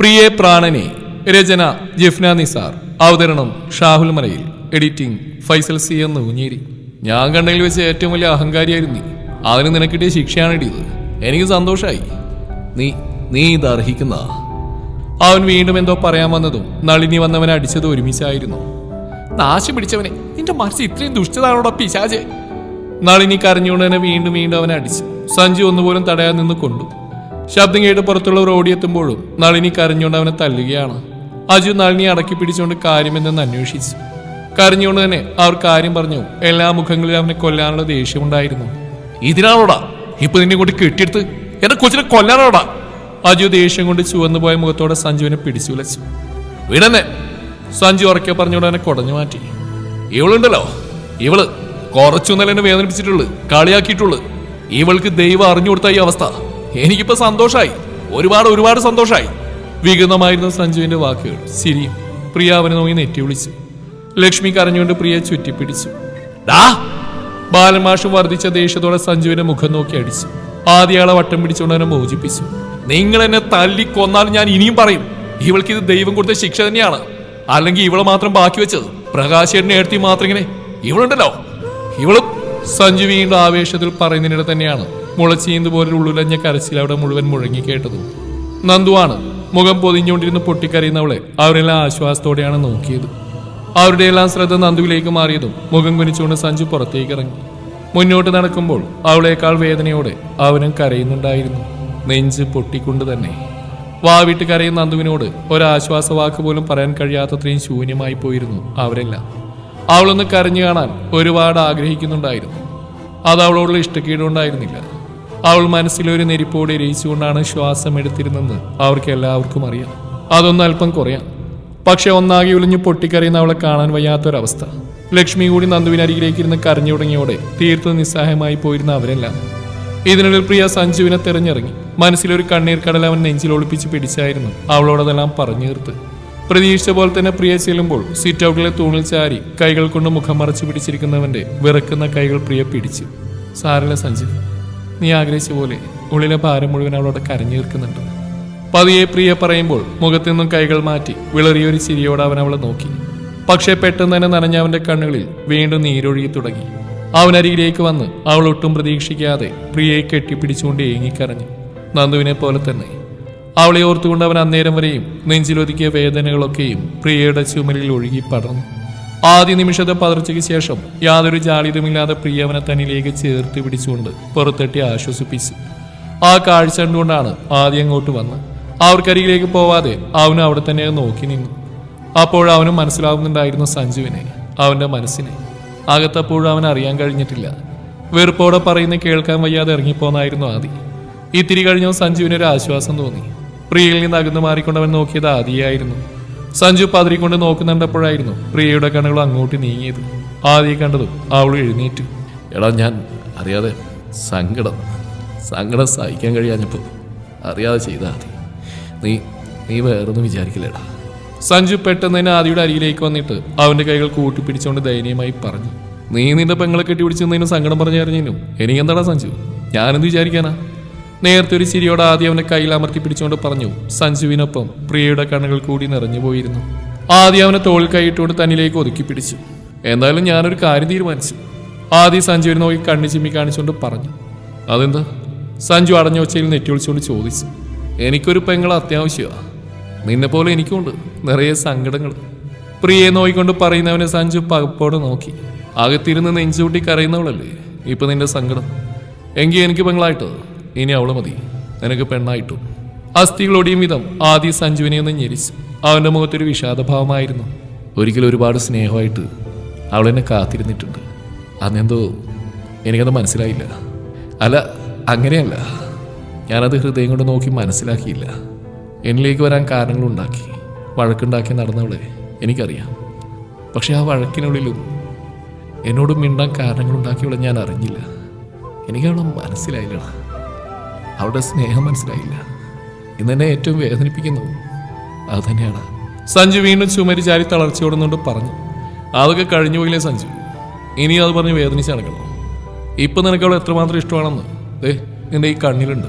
പ്രിയേ പ്രാണനെ രചന ജിഫ്ന നിസാർ. അവതരണം ഷാഹുൽ മലയിൽ. എഡിറ്റിംഗ് ഫൈസൽ സി എന്ന് ഊഞ്ഞേരി ഞാൻ കണ്ടതിൽ വെച്ച് ഏറ്റവും വലിയ അഹങ്കാരിയായിരുന്നു അതിന് നിനക്കിട്ടിയ ശിക്ഷയാണ് ഇടിയത് എനിക്ക് സന്തോഷമായി നീ നീ ഇത് അർഹിക്കുന്ന. അവൻ വീണ്ടും എന്തോ പറയാൻ വന്നതും നളിനി വന്നവനെ അടിച്ചത് ഒരുമിച്ചായിരുന്നു. നാശം പിടിച്ചവനെ നിന്റെ മനസ്സ് ഇത്രയും ദുഷ്ടതാണോടാ പിശാചെ? നളിനി കരഞ്ഞുകൊണ്ട് തന്നെ വീണ്ടും വീണ്ടും അവനെ അടിച്ചു സഞ്ജു ഒന്നുപോലും തടയാൻ നിന്ന് കൊണ്ടു. ശബ്ദം കേട്ട് പുറത്തുള്ളവർ ഓടിയെത്തുമ്പോഴും നളിനി കരഞ്ഞുകൊണ്ട് അവനെ തല്ലുകയാണ്. അജു നളിനി അടക്കി പിടിച്ചുകൊണ്ട് കാര്യമെന്തെന്ന് അന്വേഷിച്ചു. കരഞ്ഞുകൊണ്ട് തന്നെ അവർ കാര്യം പറഞ്ഞു. എല്ലാ മുഖങ്ങളിലും അവനെ കൊല്ലാനുള്ള ദേഷ്യമുണ്ടായിരുന്നു. ഇതിനാണോടാ? ഇപ്പൊ നിന്നെ കൊണ്ട് കെട്ടിയെടുത്ത് എന്റെ കൊച്ചിനെ കൊല്ലാനോടാ അജു ദേഷ്യം കൊണ്ട് ചുവന്നു പോയ മുഖത്തോടെ സഞ്ജുവിനെ പിടിച്ചു വിലച്ചു വിടന്നെ. സഞ്ജു ഉറക്കെ പറഞ്ഞുകൊണ്ട് അവനെ കുടഞ്ഞു മാറ്റി. ഇവളുണ്ടല്ലോ. ഇവൾ കുറച്ചു നല്ല എന്നെ വേദനിപ്പിച്ചിട്ടുള്ളു കളിയാക്കിയിട്ടുള്ളു. ഇവൾക്ക് ദൈവം അറിഞ്ഞു കൊടുത്ത ഈ അവസ്ഥ. എനിക്കിപ്പോ സന്തോഷായി. ഒരുപാട് ഒരുപാട് സന്തോഷായി. വികൃതമായിരുന്ന സഞ്ജുവിന്റെ വാക്കുകൾ സിരിയും പ്രിയ അവനെ നോക്കി നെറ്റി വിളിച്ചു. ലക്ഷ്മി കരഞ്ഞുകൊണ്ട് പ്രിയ ചുറ്റിപ്പിടിച്ചു. ഡാ! ബാലമാഷും വർദ്ധിച്ച ദേഷ്യത്തോടെ സഞ്ജുവിന്റെ മുഖം നോക്കി അടിച്ചു. ആദ്യയാളെ വട്ടം പിടിച്ചുകൊണ്ട് അവനെ മോചിപ്പിച്ചു. നിങ്ങൾ എന്നെ തല്ലി കൊന്നാൽ ഞാൻ ഇനിയും പറയും. ഇവൾക്ക് ഇത് ദൈവം കൊടുത്ത ശിക്ഷ തന്നെയാണ്. അല്ലെങ്കിൽ ഇവളെ മാത്രം ബാക്കി വെച്ചത്. പ്രകാശേട്ടനെ എടുത്തി മാത്രം ഇങ്ങനെ. ഇവളുണ്ടല്ലോ? ഇവളും സഞ്ജു ആവേശത്തിൽ പറയുന്നതിനിടെ തന്നെയാണ്. മുളച്ചീന്ത് പോലെ ഉള്ളുലഞ്ഞ കരച്ചിൽ അവിടെ മുഴുവൻ മുഴങ്ങി കേട്ടതു. നന്ദുവാണ് മുഖം പൊതിഞ്ഞുകൊണ്ടിരുന്ന് പൊട്ടിക്കരയുന്നവളെ അവരെല്ലാം ആശ്വാസത്തോടെയാണ് നോക്കിയത്. അവരുടെ എല്ലാം ശ്രദ്ധ നന്ദുവിലേക്ക് മാറിയതും മുഖം കുനിച്ചുകൊണ്ട് സഞ്ജു പുറത്തേക്ക് ഇറങ്ങി മുന്നോട്ട് നടക്കുമ്പോൾ അവളേക്കാൾ വേദനയോടെ അവനും കരയുന്നുണ്ടായിരുന്നു. നെഞ്ച് പൊട്ടിക്കൊണ്ട് തന്നെ. വാവിട്ട് കരയുന്ന നന്ദുവിനോട് ഒരാശ്വാസ വാക്ക് പോലും പറയാൻ കഴിയാത്തത്രയും ശൂന്യമായി പോയിരുന്നു അവരെല്ലാം. അവളൊന്ന് കരഞ്ഞു കാണാൻ ഒരുപാട് ആഗ്രഹിക്കുന്നുണ്ടായിരുന്നു. അത് അവളോടുള്ള ഇഷ്ടക്കേടുണ്ടായിരുന്നില്ല അവൾ മനസ്സിലൊരു നെരിപ്പോടെ രയിച്ചുകൊണ്ടാണ് ശ്വാസം എടുത്തിരുന്നെന്ന് അവർക്ക് എല്ലാവർക്കും അറിയാം. അതൊന്ന് അല്പം കുറയാം. പക്ഷെ ഒന്നാകെ ഉലിഞ്ഞു പൊട്ടിക്കറിയുന്ന അവളെ കാണാൻ വയ്യാത്തൊരവസ്ഥ. ലക്ഷ്മി കൂടി നന്ദുവിനരികിലേക്ക് ഇരുന്ന് കരഞ്ഞു തുടങ്ങിയോടെ തീർത്ത് നിസ്സഹായമായി പോയിരുന്ന അവരെല്ലാം. ഇതിനിടയിൽ പ്രിയ സഞ്ജുവിനെ തെരഞ്ഞിറങ്ങി മനസ്സിലൊരു കണ്ണീർ കടൽ അവൻ നെഞ്ചിൽ ഒളിപ്പിച്ച് പിടിച്ചായിരുന്നു. അവളോടതെല്ലാം പറഞ്ഞു തീർത്ത്. പ്രതീക്ഷിച്ച പോലെ തന്നെ പ്രിയ ചെല്ലുമ്പോൾ സിറ്റ് ഔട്ടിലെ തൂണിൽ ചാരി കൈകൾ കൊണ്ട് മുഖം മറച്ചു പിടിച്ചിരിക്കുന്നവന്റെ വിറക്കുന്ന കൈകൾ പ്രിയ പിടിച്ചു. സാരല്ല സഞ്ജു. നീ ആഗ്രഹിച്ച പോലെ ഉള്ളിലെ ഭാരം മുഴുവൻ അവളോട് കരഞ്ഞു തീർക്കുന്നുണ്ട് പതിയെ പ്രിയ പറയുമ്പോൾ മുഖത്തു നിന്നും കൈകൾ മാറ്റി വിളറിയൊരു ചിരിയോടെ അവൻ അവളെ നോക്കി. പക്ഷേ പെട്ടെന്ന് തന്നെ നനഞ്ഞ അവന്റെ കണ്ണുകളിൽ വീണ്ടും നീരൊഴുകി തുടങ്ങി. അവനരികിലേക്ക് വന്ന് അവൾ ഒട്ടും പ്രതീക്ഷിക്കാതെ പ്രിയയെ കെട്ടിപ്പിടിച്ചുകൊണ്ട് ഏങ്ങിക്കരഞ്ഞു. നന്ദുവിനെ പോലെ തന്നെ. അവളെ ഓർത്തുകൊണ്ട് അവൻ അന്നേരം വരെയും നെഞ്ചിലൊതുക്കിയ വേദനകളൊക്കെയും പ്രിയയുടെ ചുമലിൽ ഒഴുകി പടർന്നു. ആദ്യ നിമിഷത്തെ പതർച്ചയ്ക്ക് ശേഷം യാതൊരു ജാളിതമില്ലാതെ പ്രിയവനെ തന്നിലേക്ക് ചേർത്ത് പിടിച്ചുകൊണ്ട് പുറത്തെട്ടി ആശ്വസിപ്പിച്ചു. ആ കാഴ്ച കണ്ടുകൊണ്ടാണ് ആദ്യം അങ്ങോട്ട് വന്ന് അവർക്കരികിലേക്ക് പോവാതെ അവനും അവിടെ തന്നെ നോക്കി നിന്നു. അപ്പോൾ അവനും മനസ്സിലാവുന്നുണ്ടായിരുന്നു സഞ്ജുവിനെ അവന്റെ മനസ്സിനെ. അകത്തപ്പോഴും അവൻ അറിയാൻ കഴിഞ്ഞിട്ടില്ല. വെറുപ്പോടെ പറയുന്ന കേൾക്കാൻ വയ്യാതെ ഇറങ്ങിപ്പോന്നായിരുന്നു ആദി. ഇത്തിരി കഴിഞ്ഞോ സഞ്ജുവിനൊരു ആശ്വാസം തോന്നി. പ്രിയയിൽ നിന്ന് അകന്നു മാറിക്കൊണ്ടവൻ നോക്കിയത് ആദിയായിരുന്നു. സഞ്ജു പതിരിക്കൊണ്ട് നോക്കുന്നുണ്ടപ്പോഴായിരുന്നു പ്രിയയുടെ കണ്ണുകൾ അങ്ങോട്ട് നീങ്ങിയത്. ആദ്യം കണ്ടതും അവൾ എഴുന്നേറ്റു. എടാ ഞാൻ അറിയാതെ സങ്കടം സങ്കടം സഹിക്കാൻ കഴിയാഞ്ഞപ്പോൾ അറിയാതെ ചെയ്താൽ മതി. നീ നീ വേറൊന്നും വിചാരിക്കില്ലടാ. സഞ്ജു പെട്ടെന്ന് തന്നെ ആദിയുടെ അരികിലേക്ക് വന്നിട്ട് അവന്റെ കൈകൾ കൂട്ടിപ്പിടിച്ചുകൊണ്ട് ദയനീയമായി പറഞ്ഞു. നീ നിന്റെ പെങ്ങളെ കെട്ടിപ്പിടിച്ചതിനും സങ്കടം പറഞ്ഞു അറിഞ്ഞതിനും എനിക്കെന്താടാ സഞ്ജു? ഞാനെന്ത് വിചാരിക്കാനാ? നേരത്തെ ഒരു ചിരിയോടെ ആദ്യം അവനെ കയ്യിൽ അമർത്തി പിടിച്ചുകൊണ്ട് പറഞ്ഞു സഞ്ജുവിനൊപ്പം പ്രിയയുടെ കണ്ണുകൾ കൂടി നിറഞ്ഞു പോയിരുന്നു. ആദ്യം അവനെ തോളിൽ കൈയിട്ടുകൊണ്ട് തന്നിലേക്ക് ഒതുക്കി പിടിച്ചു. എന്തായാലും ഞാനൊരു കാര്യം തീരുമാനിച്ചു. ആദ്യം സഞ്ജുവിനെ നോക്കി കണ്ണു ചിമ്മി കാണിച്ചുകൊണ്ട് പറഞ്ഞു അതെന്താ? സഞ്ജു അടഞ്ഞ ഒച്ചയിൽ നെറ്റി വിളിച്ചുകൊണ്ട് ചോദിച്ചു എനിക്കൊരു പെങ്ങൾ അത്യാവശ്യമാണ് നിന്നെ പോലെ എനിക്കുണ്ട് നിറയെ സങ്കടങ്ങൾ. പ്രിയെ നോയിക്കൊണ്ട് പറയുന്നവനെ സഞ്ജു പകപ്പോടെ നോക്കി. അകത്തിരുന്ന് നെഞ്ചുകൂട്ടി കരയുന്നവളല്ലേ? ഇപ്പൊ നിന്റെ സങ്കടം. എങ്കിൽ എനിക്ക് പെങ്ങളായിട്ടോ? ഇനി അവൾ മതി. നിനക്ക് പെണ്ണായിട്ടു. അസ്ഥികളൊടിയും വിധം ആദ്യ സഞ്ജുവിനെ ഒന്ന് ഞെരിച്ചു. അവന്റെ മുഖത്തൊരു വിഷാദഭാവമായിരുന്നു. ഒരിക്കലും ഒരുപാട് സ്നേഹമായിട്ട് അവൾ എന്നെ കാത്തിരുന്നിട്ടുണ്ട്. അന്നെന്തോ എനിക്കത് മനസ്സിലായില്ല. അല്ല അങ്ങനെയല്ല. ഞാനത് ഹൃദയം കൊണ്ട് നോക്കി മനസ്സിലാക്കിയില്ല. എന്നിലേക്ക് വരാൻ കാരണങ്ങളുണ്ടാക്കി വഴക്കുണ്ടാക്കി നടന്നവളെ എനിക്കറിയാം. പക്ഷെ ആ വഴക്കിനുള്ളിലും എന്നോട് മിണ്ടാൻ കാരണങ്ങളുണ്ടാക്കിയവളെ ഞാൻ അറിഞ്ഞില്ല. എനിക്കവളെ മനസ്സിലായില്ലടാ മനസ്സിലായില്ല. അവളുടെ സ്നേഹം മനസ്സിലായില്ല. ഇന്നെന്നെ ഏറ്റവും വേദനിപ്പിക്കുന്നു. അത് തന്നെയാണ്. സഞ്ജു വീണ്ടും ചുമരി ചാരി തളർച്ചയോടുന്നുകൊണ്ട് പറഞ്ഞു. അതൊക്കെ കഴിഞ്ഞു പോയില്ലേ സഞ്ജു? ഇനി അത് പറഞ്ഞ് വേദനിച്ച് നടക്കണം? ഇപ്പം നിനക്ക് അവൾ എത്രമാത്രം ഇഷ്ടമാണെന്ന്? ദേ നിന്റെ ഈ കണ്ണിലുണ്ട്.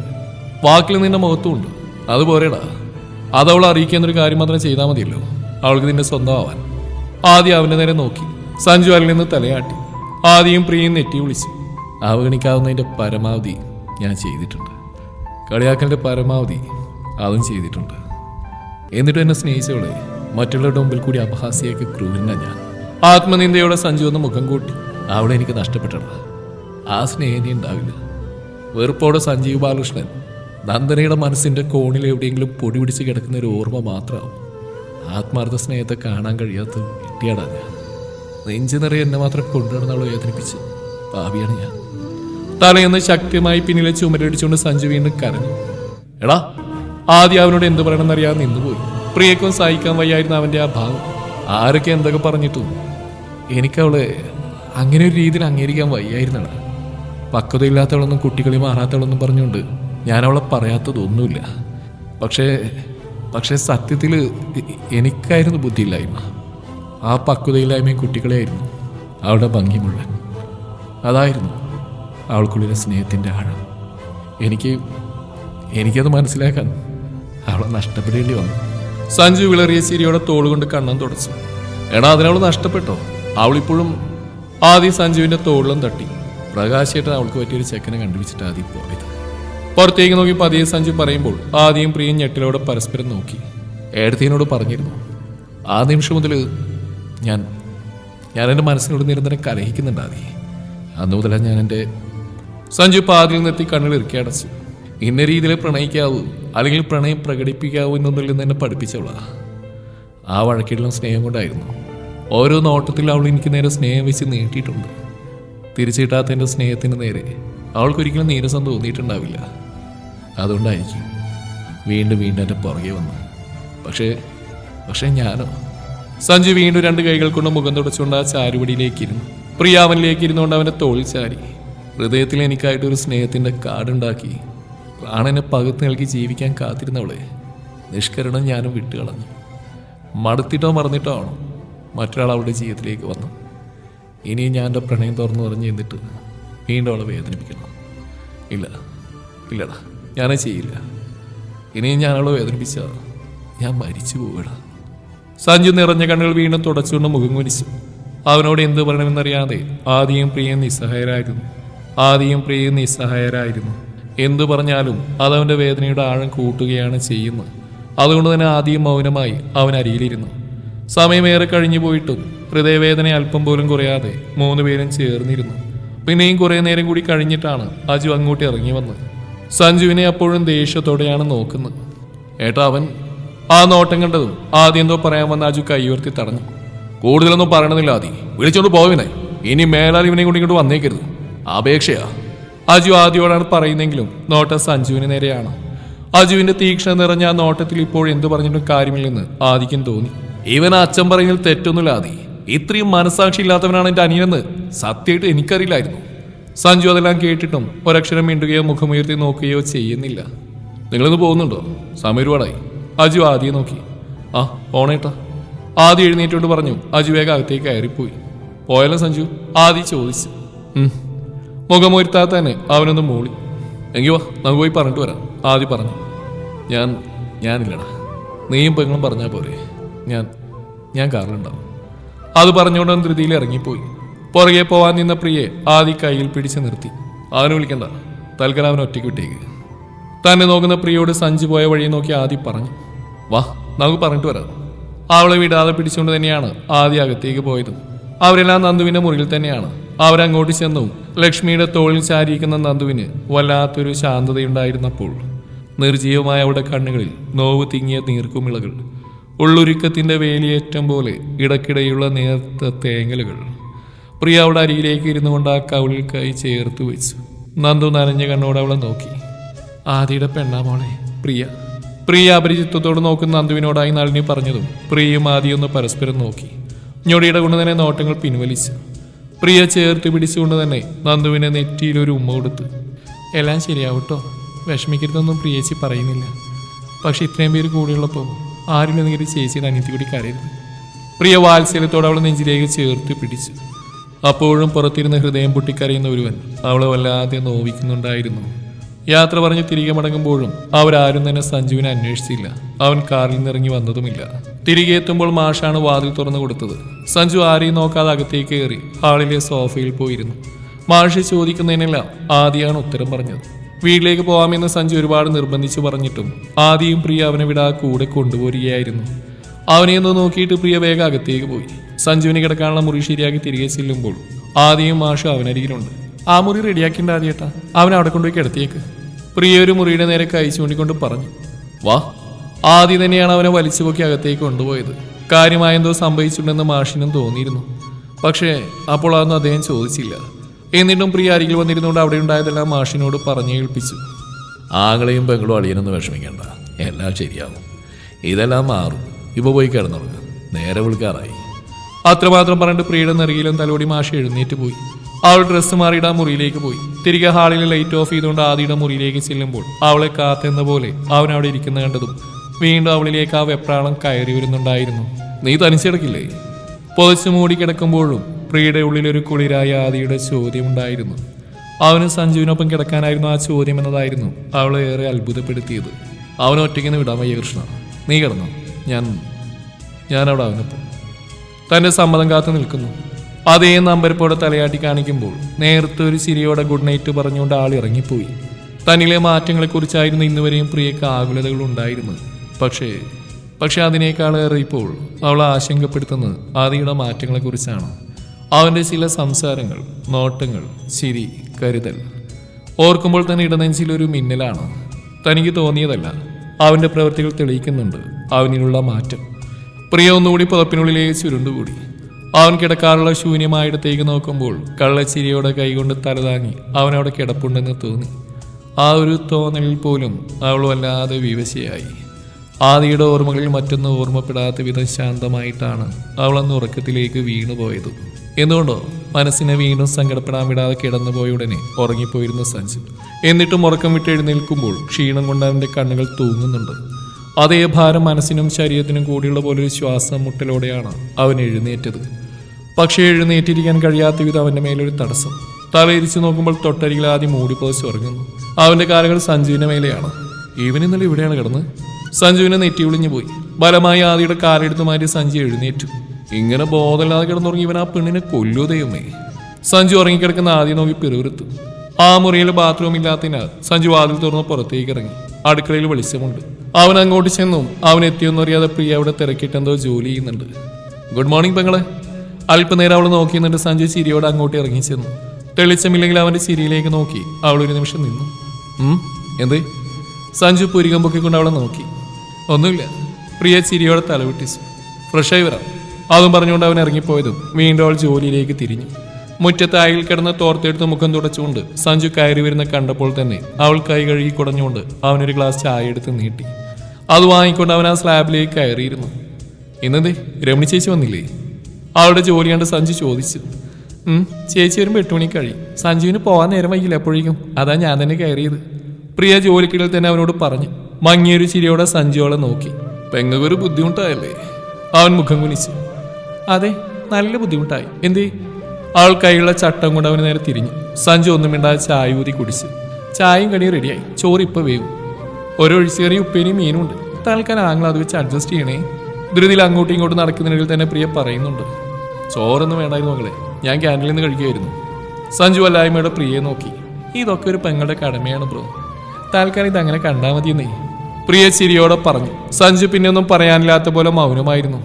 വാക്കിൽ നിന്റെ മുഖത്തുമുണ്ട് ഉണ്ട്. അത് അവൾ അറിയിക്കുന്നൊരു കാര്യം മാത്രം ചെയ്താൽ മതിയല്ലോ. അവൾക്ക് നിന്റെ സ്വന്തമാവാൻ ആദ്യം അവന്റെ നേരെ നോക്കി. സഞ്ജു അതിൽ നിന്ന് തലയാട്ടി. ആദ്യം പ്രിയം നെറ്റി വിളിച്ചു. അവഗണിക്കാവുന്നതിന്റെ പരമാവധി ഞാൻ ചെയ്തിട്ടുണ്ട്. കളിയാക്കലിന്റെ പരമാവധി അതും ചെയ്തിട്ടുണ്ട്. എന്നിട്ട് എന്നെ സ്നേഹിച്ചവളെ മറ്റുള്ളവരുടെ മുമ്പിൽ കൂടി അപഹാസ്യയാക്കി ക്രൂരന ഞാൻ. ആത്മനിന്ദയോടെ സഞ്ജു മുഖം കൂട്ടി അവളെ എനിക്ക് നഷ്ടപ്പെട്ടുള്ള ആ സ്നേഹം ഇനി ഉണ്ടാവില്ല. വെറുപ്പോടെ സഞ്ജീവ് ബാലകൃഷ്ണൻ നന്ദനയുടെ മനസ്സിന്റെ കോണിൽ എവിടെയെങ്കിലും പൊടി പിടിച്ച് കിടക്കുന്ന ഒരു ഓർമ്മ മാത്രമാവും. ആത്മാർത്ഥ സ്നേഹത്തെ കാണാൻ കഴിയാത്ത കിട്ടിയാടാ ഞാൻ. നെഞ്ചു നിറയെ എന്നെ മാത്രം കൊണ്ടുനടന്ന് അവളെ വേദനിപ്പിച്ച്. ഭാവിയാണ് ഞാൻ. തലയെന്ന് ശക്തിയുമായി പിന്നിലെ ചുമരടിച്ചുകൊണ്ട് സഞ്ജു വീണ്ടും കരഞ്ഞു. എടാ ആദ്യം അവനോട് എന്ത് പറയണമെന്നറിയാതെ നിന്നുപോയി. പ്രിയക്കും സഹിക്കാൻ വയ്യായിരുന്നു അവന്റെ ആ ഭാവം. ആരൊക്കെ എന്തൊക്കെ പറഞ്ഞിട്ടും എനിക്കവളെ അങ്ങനെ ഒരു രീതിയിൽ അംഗീകരിക്കാൻ വയ്യായിരുന്നടാ. പക്വതയില്ലാത്തവളൊന്നും കുട്ടികളി മാറാത്തവളൊന്നും പറഞ്ഞുകൊണ്ട് ഞാൻ അവളെ പറയാത്തതൊന്നുമില്ല. പക്ഷേ പക്ഷേ സത്യത്തിൽ എനിക്കായിരുന്നു ബുദ്ധിയില്ലായ്മ. ആ പക്വതയില്ലായ്മയും കുട്ടികളെയായിരുന്നു അവളുടെ ഭംഗി മുഴുവൻ. അതായിരുന്നു അവൾക്കുള്ളിലെ സ്നേഹത്തിന്റെ ആഴം. എനിക്ക് എനിക്കത് മനസ്സിലാക്കാൻ അവളെ നഷ്ടപ്പെടേണ്ടി വന്നു. സഞ്ജു വിളറിയ ചിരിയോടെ തോളുകൊണ്ട് കണ്ണം തുടച്ചു. എടാ അതിനവൾ നഷ്ടപ്പെട്ടോ? അവളിപ്പോഴും ആദ്യം സഞ്ജുവിന്റെ തോളിലും തട്ടി. പ്രകാശേട്ടൻ അവൾക്ക് പറ്റിയൊരു ചെക്കനെ കണ്ടുപിടിച്ചിട്ട് ആദ്യം പോയത്. പുറത്തേക്ക് നോക്കി പതിയെ സഞ്ജു പറയുമ്പോൾ ആദ്യം പ്രിയൻ ഞെട്ടിലോടെ പരസ്പരം നോക്കി. ഏടത്തിനോട് പറഞ്ഞിരുന്നു ആ നിമിഷം മുതൽ ഞാൻ ഞാൻ എന്റെ മനസ്സിനോട് നിരന്തരം കലഹിക്കുന്നുണ്ട് ആദ്യം അന്ന് മുതലാണ് ഞാൻ എന്റെ സഞ്ജു പാതിയിൽ നിർത്തി കണ്ണിൽ ഇറുക്കി അടച്ചു. ഇന്ന രീതിയിൽ പ്രണയിക്കാവൂ അല്ലെങ്കിൽ പ്രണയം പ്രകടിപ്പിക്കാവൂ എന്നൊന്നിൽ നിന്ന് എന്നെ പഠിപ്പിച്ചവളാ. ആ വഴക്കിടലും സ്നേഹം കൊണ്ടായിരുന്നു. ഓരോ നോട്ടത്തിൽ അവൾ എനിക്ക് നേരെ സ്നേഹം വെച്ച് നീട്ടിയിട്ടുണ്ട്. തിരിച്ചിട്ടാത്ത എന്റെ സ്നേഹത്തിന് നേരെ അവൾക്കൊരിക്കലും നീരസം തോന്നിയിട്ടുണ്ടാവില്ല. അതുകൊണ്ടായിരിക്കും വീണ്ടും വീണ്ടും എന്റെ പുറകെ വന്നു. പക്ഷേ പക്ഷേ ഞാനോ? സഞ്ജു വീണ്ടും രണ്ട് കൈകൾ കൊണ്ട് മുഖം തുടച്ചുകൊണ്ട് ആ ചാരുപടിയിലേക്ക് ഇരുന്നു. പ്രിയ അവനിലേക്ക് ഇരുന്നുകൊണ്ട് അവന്റെ തോളിൽ ചാരി. ഹൃദയത്തിൽ എനിക്കായിട്ട് ഒരു സ്നേഹത്തിന്റെ കാടുണ്ടാക്കി. പ്രാണനെ പകുത്ത് നൽകി ജീവിക്കാൻ കാത്തിരുന്നവളെ. നിഷ്കരണം ഞാനും വിട്ടുകളഞ്ഞു. മടുത്തിട്ടോ മറന്നിട്ടോ ആണോ മറ്റൊരാൾ അവളുടെ ജീവിതത്തിലേക്ക് വന്നു. ഇനി ഞാൻ എന്റെ പ്രണയം തുറന്നു പറഞ്ഞു എന്നിട്ട് വീണ്ടും അവളെ വേദനിപ്പിക്കണം. ഇല്ല ഇല്ലടാ ഞാനത് ചെയ്യില്ല. ഇനിയും ഞാൻ അവളെ വേദനിപ്പിച്ച ഞാൻ മരിച്ചു പോവുകടാ. സഞ്ജു നിറഞ്ഞ കണ്ണുകൾ വീണ്ടും തുടച്ചുകൊണ്ട് മുഖം കുനിച്ചു. അവനോട് എന്ത് പറയണമെന്നറിയാതെ ആദ്യം പ്രിയം നിസ്സഹായരായിരുന്നു. ആദ്യം പ്രിയ നിസ്സഹായരായിരുന്നു. എന്തു പറഞ്ഞാലും അതവന്റെ വേദനയുടെ ആഴം കൂട്ടുകയാണ് ചെയ്യുന്നത്. അതുകൊണ്ട് തന്നെ ആദ്യം മൗനമായി അവൻ അരിയിലിരുന്നു. സമയമേറെ കഴിഞ്ഞു പോയിട്ടും ഹൃദയവേദന അല്പം പോലും കുറയാതെ മൂന്ന് പേരും ചേർന്നിരുന്നു. പിന്നെയും കുറേ നേരം കൂടി കഴിഞ്ഞിട്ടാണ് അജു അങ്ങോട്ട് ഇറങ്ങി വന്നത്. സഞ്ജുവിനെ അപ്പോഴും ദേഷ്യത്തോടെയാണ് നോക്കുന്നത്. ഏട്ടാ അവൻ? ആ നോട്ടം കണ്ടതും ആദ്യം എന്തോ പറയാൻ വന്ന അജു കൈയുയർത്തി തടഞ്ഞു. കൂടുതലൊന്നും പറയണമെന്നില്ല ആദി. വിളിച്ചോണ്ട് പോവിനെ ഇനി മേലാൽ ഇവനെ കൂടി ഇങ്ങോട്ട് വന്നേക്കരുത്. അപേക്ഷയാ. അജു ആദ്യോടാണ് പറയുന്നെങ്കിലും നോട്ടം സഞ്ജുവിന് നേരെയാണ്. അജുവിന്റെ തീക്ഷണ നിറഞ്ഞ ആ നോട്ടത്തിൽ ഇപ്പോൾ എന്തു പറഞ്ഞിട്ടും കാര്യമില്ലെന്ന് ആദിക്കും തോന്നി. ഇവൻ അച്ഛൻ പറയുന്നതിൽ തെറ്റൊന്നുമില്ല ആദി. ഇത്രയും മനസാക്ഷി ഇല്ലാത്തവനാണ് എന്റെ അനിയനെന്ന് സത്യമായിട്ട് എനിക്കറിയില്ലായിരുന്നു. സഞ്ജു അതെല്ലാം കേട്ടിട്ടും ഒരക്ഷരം മിണ്ടുകയോ മുഖമുയർത്തി നോക്കുകയോ ചെയ്യുന്നില്ല. നിങ്ങളിന്ന് പോകുന്നുണ്ടോ? സമയം അജു ആദ്യം നോക്കി. ആ പോണേട്ടാ ആദ്യം എഴുന്നേറ്റോണ്ട് പറഞ്ഞു അജു വേഗം അകത്തേക്ക് കയറിപ്പോയി. പോയാലോ സഞ്ജു. ആദ്യം ചോദിച്ചു. "ഉം." മുഖമുയർത്താതെ തന്നെ അവനൊന്ന് മൂളി. എങ്കിൽ വാ നമുക്ക് പോയി പറഞ്ഞിട്ട് വരാം. ആദ്യം പറഞ്ഞു. ഞാൻ ഞാനില്ലടാ. നീയും പെങ്ങളും പറഞ്ഞാൽ പോരെ. ഞാൻ ഞാൻ കാറിലുണ്ടാവും. അത് പറഞ്ഞുകൊണ്ട് ധൃതിയിൽ ഇറങ്ങിപ്പോയി. പുറകെ പോവാൻ നിന്ന പ്രിയെ ആദി കയ്യിൽ പിടിച്ച് നിർത്തി. അവനെ വിളിക്കണ്ട. തൽക്കാലം അവൻ ഒറ്റയ്ക്ക് വിട്ടേക്ക്. തന്നെ നോക്കുന്ന പ്രിയോട് സഞ്ചി പോയ വഴി നോക്കി ആദി പറഞ്ഞു. വാ നമുക്ക് പറഞ്ഞിട്ട് വരാം. അവളെ വിടാതെ പിടിച്ചുകൊണ്ട് തന്നെയാണ് ആദ്യ അകത്തേക്ക് പോയതും. അവരെല്ലാം നന്ദുവിന്റെ മുറിയിൽ തന്നെയാണ്. അവരങ്ങോട്ട് ചെന്നു. ലക്ഷ്മിയുടെ തോളിൽ ചാരിയിരിക്കുന്ന നന്ദുവിന് വല്ലാത്തൊരു ശാന്തതയുണ്ടായിരുന്നപ്പോൾ നിർജീവമായ അവിടെ കണ്ണുകളിൽ നോവ് തിങ്ങിയ നീർക്കുമിളകൾ ഉള്ളൊരുക്കത്തിന്റെ വേലിയേറ്റം പോലെ ഇടയ്ക്കിടെയുള്ള നേർത്ത തേങ്ങലുകൾ. പ്രിയ അവിടെ അരിയിലേക്ക് ഇരുന്നു കൊണ്ട് ആ കവിളിൽ കൈ ചേർത്ത് വെച്ചു. നന്ദു നനഞ്ഞ കണ്ണോട് അവളെ നോക്കി. ആദിയുടെ പെണ്ണാമോളെ പ്രിയ. പ്രിയ അപരിചിത്വത്തോട് നോക്കുന്ന നന്ദുവിനോടായി നളിനി പറഞ്ഞതും പ്രിയയും ആദിയൊന്ന് പരസ്പരം നോക്കി. ഞൊടിയുടെ കൊണ്ട് തന്നെ നോട്ടങ്ങൾ പിൻവലിച്ചു. പ്രിയ ചേർത്ത് പിടിച്ചുകൊണ്ട് തന്നെ നന്ദുവിനെ നെറ്റിയിൽ ഒരു ഉമ്മ കൊടുത്തു എല്ലാം ശരിയാവട്ടോ വിഷമിക്കരുതൊന്നും പ്രിയേച്ചി പറയുന്നില്ല. പക്ഷെ ഇത്രയും പേര് കൂടെയുള്ളപ്പോൾ ആരും എന്തെങ്കിലും ചേച്ചിയുടെ അനിയത്തി കൂടി കരയരുത്. പ്രിയ വാത്സല്യത്തോടെ അവൾ നെഞ്ചിലേക്ക് ചേർത്ത് പിടിച്ചു. അപ്പോഴും പുറത്തിരുന്ന് ഹൃദയം പൊട്ടിക്കരയുന്ന ഒരുവൻ അവളെ വല്ലാതെ നോവിക്കുന്നുണ്ടായിരുന്നു. യാത്ര പറഞ്ഞ് തിരികെ മടങ്ങുമ്പോഴും അവരാരും തന്നെ സഞ്ജുവിനെ അന്വേഷിച്ചില്ല. അവൻ കാറിൽ നിന്നിറങ്ങി വന്നതുമില്ല. തിരികെ എത്തുമ്പോൾ മാഷാണ് വാതിൽ തുറന്നു കൊടുത്തത്. സഞ്ജു ആരെയും നോക്കാതെ അകത്തേക്ക് കയറി ഹാളിലെ സോഫയിൽ പോയിരുന്നു. മാഷി ചോദിക്കുന്നതിനെല്ലാം ആദിയാണ് ഉത്തരം പറഞ്ഞത്. വീട്ടിലേക്ക് പോകാമെന്ന് സഞ്ജു ഒരുപാട് നിർബന്ധിച്ചു പറഞ്ഞിട്ടും ആദിയും പ്രിയ അവനെ വിടാ കൂടെ കൊണ്ടുപോരുകയായിരുന്നു. അവനെ ഒന്ന് നോക്കിയിട്ട് പ്രിയ വേഗം അകത്തേക്ക് പോയി. സഞ്ജുവിന് കിടക്കാനുള്ള മുറി ശരിയാക്കി തിരികെ ചെല്ലുമ്പോൾ ആദിയും മാഷും അവനരികിലുണ്ട്. ആ മുറി റെഡിയാക്കിണ്ട് ആദ്യേട്ടാ. അവൻ അവിടെ കൊണ്ടുപോയി കിടത്തിയേക്ക്. പ്രിയ ഒരു മുറിയുടെ നേരെ കൈ ചൂണ്ടിക്കൊണ്ട് പറഞ്ഞു വാ ആദ്യം തന്നെയാണ് അവനെ വലിച്ചു പൊക്കി അകത്തേക്ക് കൊണ്ടുപോയത്. കാര്യമായെന്തോ സംഭവിച്ചിട്ടുണ്ടെന്ന് മാഷിനും തോന്നിയിരുന്നു. പക്ഷേ അപ്പോൾ അതൊന്നും അദ്ദേഹം ചോദിച്ചില്ല. എന്നിട്ടും പ്രിയ അരികിൽ വന്നിരുന്നുകൊണ്ട് അവിടെ ഉണ്ടായതെല്ലാം മാഷിനോട് പറഞ്ഞു ഏൽപ്പിച്ചു. ആങ്ങളെയും പെങ്ങളും അളിയനൊന്നും വിഷമിക്കേണ്ട. എല്ലാം ശരിയാവും. ഇതെല്ലാം മാറും. ഇപ്പൊ പോയി കിടന്നുറങ്ങും. നേരെ വിളിക്കാറായി. അത്രമാത്രം പറഞ്ഞിട്ട് പ്രിയയുടെ നെറുകിലും തലോടി മാഷി എഴുന്നേറ്റ് പോയി. അവൾ ഡ്രസ്സ് മാറിയിട്ട് ആ മുറിയിലേക്ക് പോയി. തിരികെ ഹാളിൽ ലൈറ്റ് ഓഫ് ചെയ്തുകൊണ്ട് ആദിയുടെ മുറിയിലേക്ക് ചെല്ലുമ്പോൾ അവളെ കാത്തെന്ന പോലെ അവൻ അവിടെ ഇരിക്കുന്ന കണ്ടതും വീണ്ടും അവളിലേക്ക് ആ വെപ്രാളം കയറി വരുന്നുണ്ടായിരുന്നു. നീ തനിച്ചിടക്കില്ലേ പൊതിച്ചു മൂടി കിടക്കുമ്പോഴും പ്രിയയുടെ ഉള്ളിലൊരു കുളിരായ ആദിയുടെ ചോദ്യമുണ്ടായിരുന്നു അവന് സഞ്ജുവിനൊപ്പം കിടക്കാനായിരുന്നു ആ ചോദ്യം എന്നതായിരുന്നു അവളെ ഏറെ അത്ഭുതപ്പെടുത്തിയത്. അവൻ ഒറ്റയ്ക്ക് വിടാൻ വയ്യ കൃഷ്ണ. നീ കിടന്നു. ഞാൻ ഞാനവിടെ അവനൊപ്പം. തന്റെ സമ്മതം കാത്തു നിൽക്കുന്നു. അതേ നമ്പരപ്പോടെ തലയാട്ടി കാണിക്കുമ്പോൾ നേരത്തെ ഒരു സിരിയോടെ ഗുഡ് നൈറ്റ് പറഞ്ഞുകൊണ്ട് ആൾ ഇറങ്ങിപ്പോയി. തന്നിലെ മാറ്റങ്ങളെക്കുറിച്ചായിരുന്നു ഇന്നുവരെയും പ്രിയക്ക് ആകുലതകൾ ഉണ്ടായിരുന്നത്. പക്ഷേ പക്ഷെ അതിനേക്കാളേറെ ഇപ്പോൾ അവൾ ആശങ്കപ്പെടുത്തുന്നത് ആദിയുടെ മാറ്റങ്ങളെക്കുറിച്ചാണ്. അവന്റെ ചില സംസാരങ്ങൾ നോട്ടങ്ങൾ ശരി കരുതൽ ഓർക്കുമ്പോൾ തന്നെ ഇടനെഞ്ചിലൊരു മിന്നലാണ്. തനിക്ക് തോന്നിയതല്ല അവന്റെ പ്രവൃത്തികൾ തെളിയിക്കുന്നുണ്ട് അവനിലുള്ള മാറ്റം. പ്രിയ ഒന്നുകൂടി പുതപ്പിനുള്ളിലേക്ക് ചുരുണ്ടുകൂടി. അവൻ കിടക്കാറുള്ള ശൂന്യമായിടത്തേക്ക് നോക്കുമ്പോൾ കള്ളച്ചിരിയോടെ കൈകൊണ്ട് തലതാങ്ങി അവനവിടെ കിടപ്പുണ്ടെന്ന് തോന്നി. ആ ഒരു തോന്നലിൽ പോലും അവൾ വല്ലാതെ വിവശയായി. ആദിയുടെ ഓർമ്മകളിൽ മറ്റൊന്നും ഓർമ്മപ്പെടാത്ത വിധം ശാന്തമായിട്ടാണ് അവൾ അന്ന് ഉറക്കത്തിലേക്ക് വീണുപോയത്. എന്തുകൊണ്ടോ മനസ്സിനെ വീണ്ടും സങ്കടപ്പെടാൻ വിടാതെ കിടന്നുപോയ ഉടനെ ഉറങ്ങിപ്പോയിരുന്ന സഞ്ജു. എന്നിട്ടും ഉറക്കം വിട്ട് എഴുന്നേൽക്കുമ്പോൾ ക്ഷീണം കൊണ്ട് അവന്റെ കണ്ണുകൾ തൂങ്ങുന്നുണ്ട്. അതേ ഭാരം മനസ്സിനും ശരീരത്തിനും കൂടിയുള്ള പോലൊരു ശ്വാസം മുട്ടലോടെയാണ് അവൻ എഴുന്നേറ്റത്. പക്ഷേ എഴുന്നേറ്റിരിക്കാൻ കഴിയാത്ത വിധം അവന്റെ മേലൊരു തടസ്സം. തലയിരിച്ചു നോക്കുമ്പോൾ തൊട്ടരികിൽ ആദ്യം മൂടിപ്പോസ് ഉറങ്ങുന്നു. അവന്റെ കാലുകൾ സഞ്ജുവിന്റെ മേലെയാണ്. ഇവൻ ഇന്നലെ ഇവിടെയാണ് കിടന്ന്. സഞ്ജുവിനെ നെറ്റി ഒളിഞ്ഞു പോയി. ബലമായി ആദിയുടെ കാലെടുത്ത് മാറ്റി സഞ്ജു എഴുന്നേറ്റു. ഇങ്ങനെ ബോധമില്ലാതെ കിടന്നുറങ്ങി ഇവൻ ആ പെണ്ണിനെ കൊല്ലുതയുമേ സഞ്ജു ഉറങ്ങിക്കിടക്കുന്ന ആദ്യം നോക്കി പിറുവിരുത്തു ആ മുറിയിൽ ബാത്റൂം ഇല്ലാത്തതിനാൽ സഞ്ജു വാതിൽ തുറന്ന് പുറത്തേക്ക് ഇറങ്ങി. അടുക്കളയിൽ വെളിച്ചമുണ്ട്. അവൻ അങ്ങോട്ട് ചെന്നും. അവൻ എത്തിയൊന്നും അറിയാതെ പ്രിയ അവിടെ തിരക്കിട്ടെന്തോ ജോലി ചെയ്യുന്നുണ്ട്. ഗുഡ് മോർണിംഗ് പെങ്ങളെ. അല്പനേരം അവൾ നോക്കി നിന്നിട്ട് സഞ്ജു ചിരിയോടെ അങ്ങോട്ട് ഇറങ്ങി ചെന്നു. തെളിച്ചമില്ലെങ്കിൽ അവന്റെ ചിരിയിലേക്ക് നോക്കി. അവൾ ഒരു നിമിഷം നിന്നു. എന്തേ? സഞ്ജു പുരികം പൊക്കിക്കൊണ്ട് അവളെ നോക്കി. ഒന്നുമില്ല. പ്രിയ ചിരിയോടെ തലവിട്ടിച്ചു ഫ്രഷായി വരാം. അതും പറഞ്ഞുകൊണ്ട് അവൻ ഇറങ്ങിപ്പോയതും വീണ്ടും അവൾ ജോലിയിലേക്ക് തിരിഞ്ഞു. മുറ്റത്ത് അയൽ കിടന്ന് തോർത്തെടുത്ത് മുഖം തുടച്ചുകൊണ്ട് സഞ്ജു കയറി വരുന്ന കണ്ടപ്പോൾ തന്നെ അവൾ കൈ കഴുകി കുടഞ്ഞുകൊണ്ട് അവനൊരു ഗ്ലാസ് ചായ എടുത്ത് നീട്ടി. അത് വാങ്ങിക്കൊണ്ട് അവൻ ആ സ്ലാബിലേക്ക് കയറിയിരുന്നു. ഇന്നെന്തേ? രമണി ചേച്ചി വന്നില്ലേ? അവളുടെ ജോലി കണ്ട് സഞ്ജു ചോദിച്ചു. ചേച്ചി വരുമ്പോൾ എട്ട് മണിക്ക് കഴിയും. സഞ്ജുവിന് പോകാൻ നേരം വൈകില്ല എപ്പോഴേക്കും. അതാ ഞാൻ തന്നെ കയറിയത്. പ്രിയ ജോലിക്കിടയിൽ തന്നെ അവനോട് പറഞ്ഞു. മങ്ങിയൊരു ചിരിയോടെ സഞ്ജു അവളെ നോക്കി. പെങ്ങൊരു ബുദ്ധിമുട്ടായല്ലേ? അവൻ മുഖം കുനിച്ചു. അതെ നല്ല ബുദ്ധിമുട്ടായി. എന്തേ? അവൾ കൈയുള്ള ചട്ടം കൊണ്ട് അവന് നേരെ തിരിഞ്ഞു. സഞ്ജു ഒന്നും മിണ്ടാതെ ചായ ഊതി കുടിച്ചു. ചായയും കടിയും റെഡിയായി. ചോറ് ഇപ്പം വേവും. ഒരൊഴിച്ചേറിയ ഉപ്പേരിയും മീനും ഉണ്ട് തൽക്കാലം ആങ്ങൾ അത് വെച്ച് അഡ്ജസ്റ്റ് ചെയ്യണേ. ധൃതിയിൽ അങ്ങോട്ടും ഇങ്ങോട്ടും നടക്കുന്നതിനിടയിൽ തന്നെ പ്രിയ പറയുന്നുണ്ട്. ചോറൊന്നും വേണ്ടായിരുന്നു മകളെ. ഞാൻ ക്യാന്റീനിൽ നിന്ന് കഴിക്കുമായിരുന്നു സഞ്ജു അല്ലായ്മയുടെ പ്രിയയെ നോക്കി. ഇതൊക്കെ ഒരു പെങ്ങളുടെ കടമയാണ് ബ്രോ. താൽക്കാലം ഇതങ്ങനെ കണ്ടാൽ മതിയെന്നേ. പ്രിയ ചിരിയോടെ പറഞ്ഞു. സഞ്ജു പിന്നെ ഒന്നും പറയാനില്ലാത്ത പോലെ മൗനമായിരുന്നു.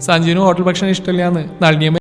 സഞ്ജുവിന് ഹോട്ടൽ ഭക്ഷണം ഇഷ്ടമില്ലാന്ന് നളിനിയമ്മ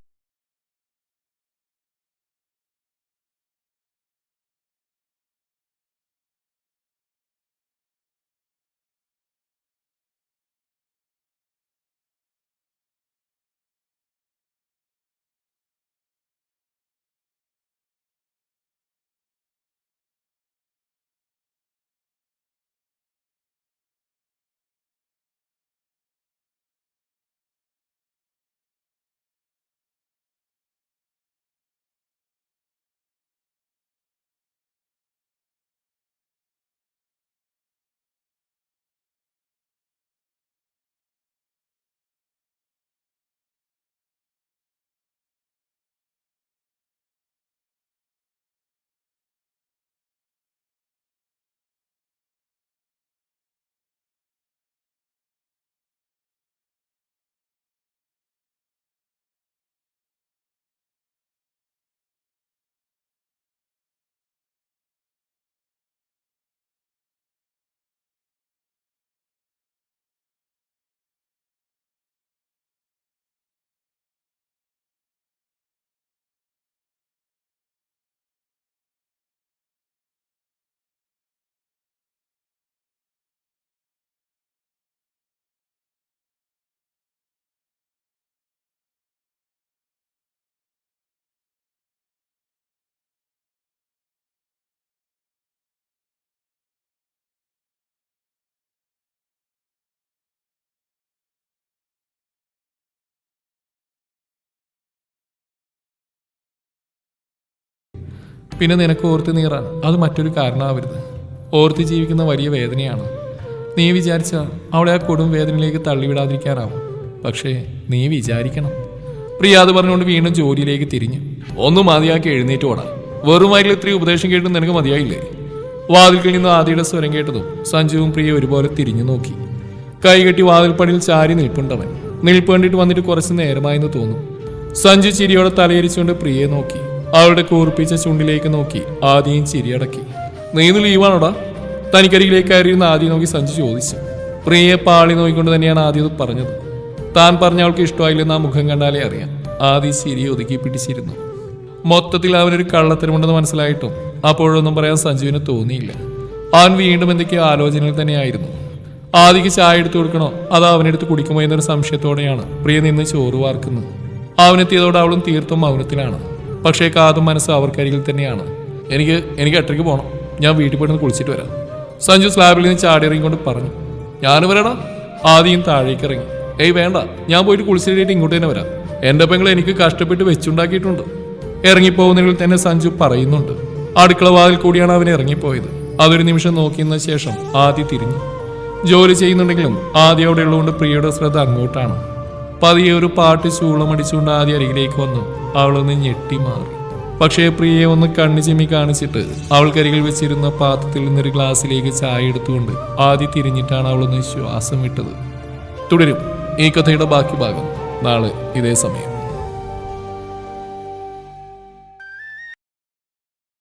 പിന്നെ നിനക്ക് ഓർത്തി നീറാൻ അത് മറ്റൊരു കാരണമാവരുത്. ഓർത്തി ജീവിക്കുന്ന വലിയ വേദനയാണ്. നീ വിചാരിച്ച അവളെ ആ കൊടും വേദനയിലേക്ക് തള്ളിവിടാതിരിക്കാനാവും. പക്ഷേ നീ വിചാരിക്കണം. പ്രിയ അത് പറഞ്ഞുകൊണ്ട് വീണ്ടും ജോലിയിലേക്ക് തിരിഞ്ഞു. ഒന്നും മതിയാക്കി എഴുന്നേറ്റ് ഓടാം വെറും വയലിൽ ഇത്രയും ഉപദേശം കേട്ടും നിനക്ക് മതിയായില്ലേ? വാതിൽക്കിൽ നിന്ന് ആദിയുടെ സ്വരം കേട്ടതും സഞ്ജുവും പ്രിയ ഒരുപോലെ തിരിഞ്ഞു നോക്കി. കൈകെട്ടി വാതിൽപ്പടിയിൽ ചാരി നിൽപ്പുണ്ടവൻ. നിൽപ്പ് കണ്ടിട്ട് വന്നിട്ട് കുറച്ച് നേരമായെന്ന് തോന്നും. സഞ്ജു ചിരിയോടെ തലയിരിച്ചുകൊണ്ട് പ്രിയയെ നോക്കി. അവളുടെ കൂർപ്പിച്ച ചുണ്ടിലേക്ക് നോക്കി ആദ്യം ചിരിയടക്കി നീ ഇന്ന് ലീവാണോടാ? തനിക്കരികിലേക്ക് കയറിയിരുന്ന ആദ്യം നോക്കി സഞ്ജു ചോദിച്ചു. പ്രിയയെ പാളി നോക്കിക്കൊണ്ട് തന്നെയാണ് ആദ്യം പറഞ്ഞത്. താൻ പറഞ്ഞ അവൾക്ക് ഇഷ്ടമായില്ലെന്ന് ആ മുഖം കണ്ടാലേ അറിയാം. ആദ്യം ചിരി ഒതുക്കി പിടിച്ചിരുന്നു. മൊത്തത്തിൽ അവനൊരു കള്ളത്തരമുണ്ടെന്ന് മനസ്സിലായിട്ടും അപ്പോഴൊന്നും പറയാൻ സഞ്ജുവിന് തോന്നിയില്ല. അവൻ വീണ്ടും എന്തൊക്കെയോ ആലോചനയിൽ തന്നെയായിരുന്നു. ആദിക്ക് ചായ എടുത്തു കൊടുക്കണോ? അതോ അവനെടുത്ത് കുടിക്കുമോ? എന്നൊരു സംശയത്തോടെയാണ് പ്രിയ നിന്ന് ചോറ് വാർക്കുന്നത്. അവനെത്തിയതോടെ അവളും തീർത്തും മൗനത്തിലാണ്. പക്ഷേ കാതും മനസ്സും അവർക്കരികിൽ തന്നെയാണ്. എനിക്ക് എനിക്ക് എട്ടരയ്ക്ക് പോകണം ഞാൻ വീട്ടിൽ പോയിട്ട് കുളിച്ചിട്ട് വരാം. സഞ്ജു സ്ലാബിൽ നിന്ന് ചാടി ഇറങ്ങിക്കൊണ്ട് പറഞ്ഞു ഞാൻ വരണം ആദ്യം താഴേക്ക് ഇറങ്ങി ഏയ് വേണ്ട. ഞാൻ പോയിട്ട് കുളിച്ചിട്ട് ഇങ്ങോട്ട് തന്നെ വരാം. എന്റെ പെങ്ങൾ എനിക്ക് കഷ്ടപ്പെട്ട് വെച്ചുണ്ടാക്കിയിട്ടുണ്ട്. ഇറങ്ങിപ്പോകുന്നതിൽ തന്നെ സഞ്ജു പറയുന്നുണ്ട്. അടുക്കള വാതിൽ കൂടിയാണ് അവൻ ഇറങ്ങിപ്പോയത്. അതൊരു നിമിഷം നോക്കിയതിന് ശേഷം ആദ്യ തിരിഞ്ഞു. ജോലി ചെയ്യുന്നുണ്ടെങ്കിലും ആദ്യ അവിടെ ഉള്ളതുകൊണ്ട് പ്രിയയുടെ ശ്രദ്ധ അങ്ങോട്ടാണ്. പതിയെ ഒരു പാട്ട് ചൂളമടിച്ചുകൊണ്ട് ആദ്യ അരികിലേക്ക് വന്നു. അവളൊന്ന് ഞെട്ടി മാറി. പക്ഷേ പ്രിയയെ ഒന്ന് കണ്ണു ചിമ്മി കാണിച്ചിട്ട് അവൾക്കരികിൽ വെച്ചിരുന്ന പാത്രത്തിൽ നിന്നൊരു ഗ്ലാസ്സിലേക്ക് ചായ എടുത്തുകൊണ്ട് ആദ്യ തിരിഞ്ഞിട്ടാണ് അവളൊന്ന് ശ്വാസം വിട്ടത്. തുടരും. ഈ കഥയുടെ ബാക്കി ഭാഗം നാളെ ഇതേ സമയം.